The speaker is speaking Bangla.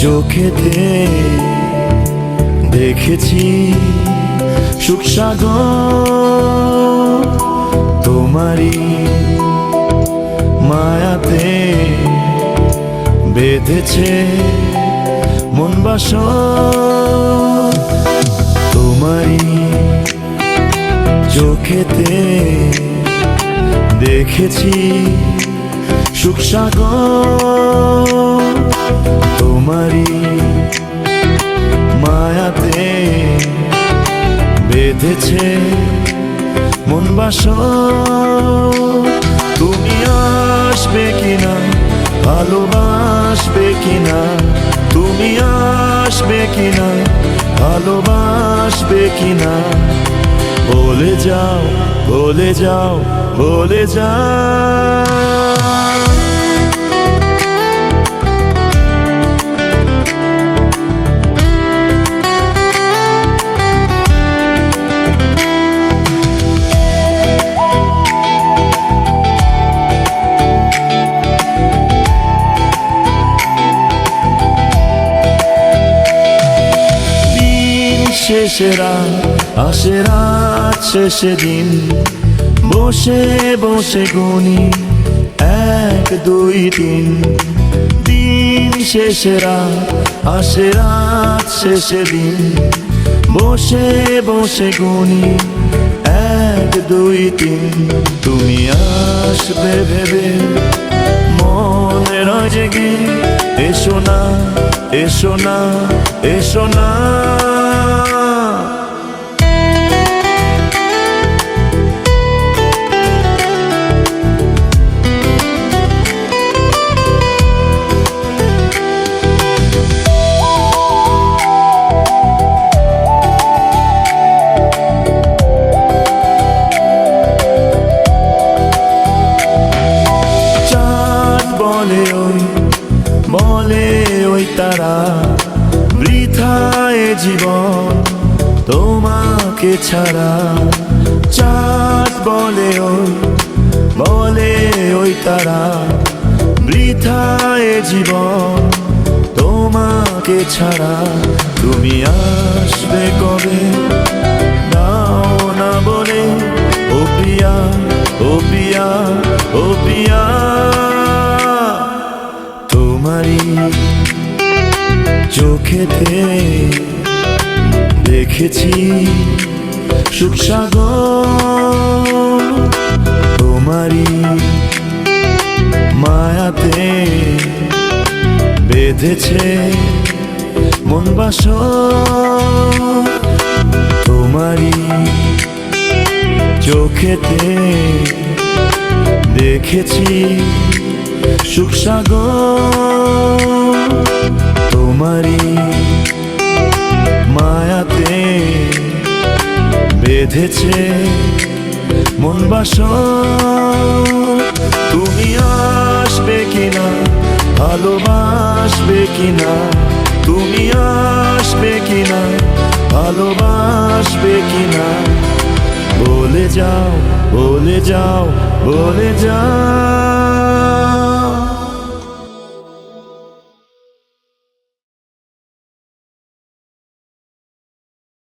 চোখেতে দেখেছি সুখ সাগর। তোমারই মায়াতে বেঁধেছে মন বাস তোমারই চোখেতে দেখেছি সুখ সাগর, তোমারই মায়াতে বেঁধেছে মন বাস তুমি আসবে কিনা, ভালোবাসবে কিনা? তুমি আসবে কিনা, ভালোবাসবে কিনা? বলে যাও বলে যাও বলে যাও। রাত, আসে শেষে দিন। বসে বসে গুনি এক, দুই, তিন। দিন শেষে রাত শেষে দিন। বসে বসে গুনি এক, দুই, তিন। তুমি আসবে ভেবে মনে রয় জেগে এসো না এসো না এসো না। ওই তারা বৃথায় জীবন তোমাকে ছাড়া। চাঁদ বলে ওই বলে ওই তারা বৃথায় জীবন তোমাকে ছাড়া। তুমি আসবে কবে? নাও না বলে, ও প্রিয়া ও প্রিয়া ও প্রিয়া। তোমারই চোখেতে দেখেছি সুখ সাগর। তোমারই মায়াতে বেঁধেছে মন বাস তোমারই চোখেতে দেখেছি সুখ সাগর। তোমারই মায়াতে বেঁধেছে মন বাস তুমি আসবে কিনা? ভালোবাসবে কিনা? তুমি আসবে কিনা? ভালোবাসবে কিনা? বলে যাও বলে যাও বলে যাও।